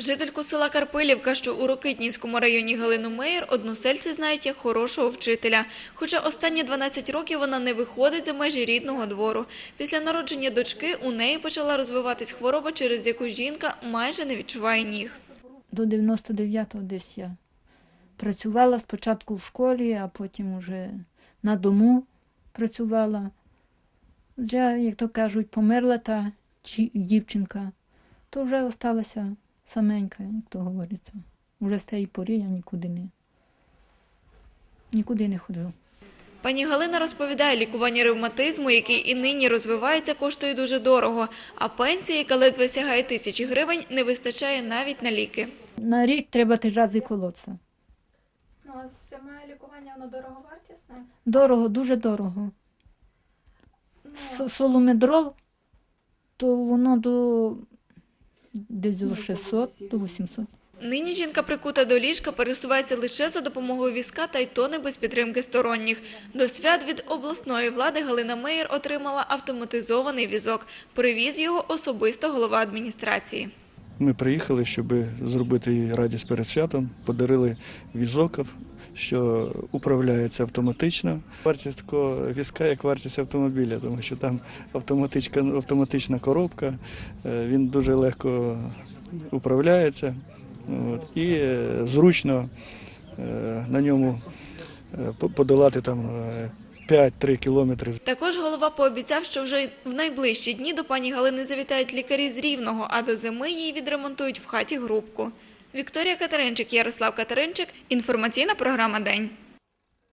Жительку села Карпилівка, що у Рокитнівському районі Галину Меєр, односельці знають як хорошого вчителя. Хоча останні 12 років вона не виходить за межі рідного двору. Після народження дочки у неї почала розвиватись хвороба, через яку жінка майже не відчуває ніг. До 99-го десь я працювала спочатку в школі, а потім вже на дому працювала. Вже, як то кажуть, померла та дівчинка, то вже осталася саменька, як то говориться. Вже з тієї пори я нікуди не, нікуди не ходила. Пані Галина розповідає, лікування ревматизму, який і нині розвивається, коштує дуже дорого, а пенсія, яка ледве сягає тисячі гривень, не вистачає навіть на ліки. На рік треба три рази колоться. Ну, а саме лікування воно дороговартісне? Дорого, дуже дорого. С- Соломедрол, то воно до десь до 600, до 800. Нині жінка прикута до ліжка, пересувається лише за допомогою візка, та й то не без підтримки сторонніх. До свят від обласної влади Галина Меєр отримала автоматизований візок. Привіз його особисто голова адміністрації. Ми приїхали, щоб зробити їй радість перед святом, подарили візок, що управляється автоматично. Вартість такого візка як вартість автомобіля, тому що там автоматична, автоматична коробка, е, він дуже легко управляється от, і е, зручно е, на ньому подолати там 5-3 кілометри Також голова пообіцяв, що вже в найближчі дні до пані Галини завітають лікарі з Рівного, а до зими її відремонтують в хаті грубку. Вікторія Катеринчик, Ярослав Катеринчик. Інформаційна програма День.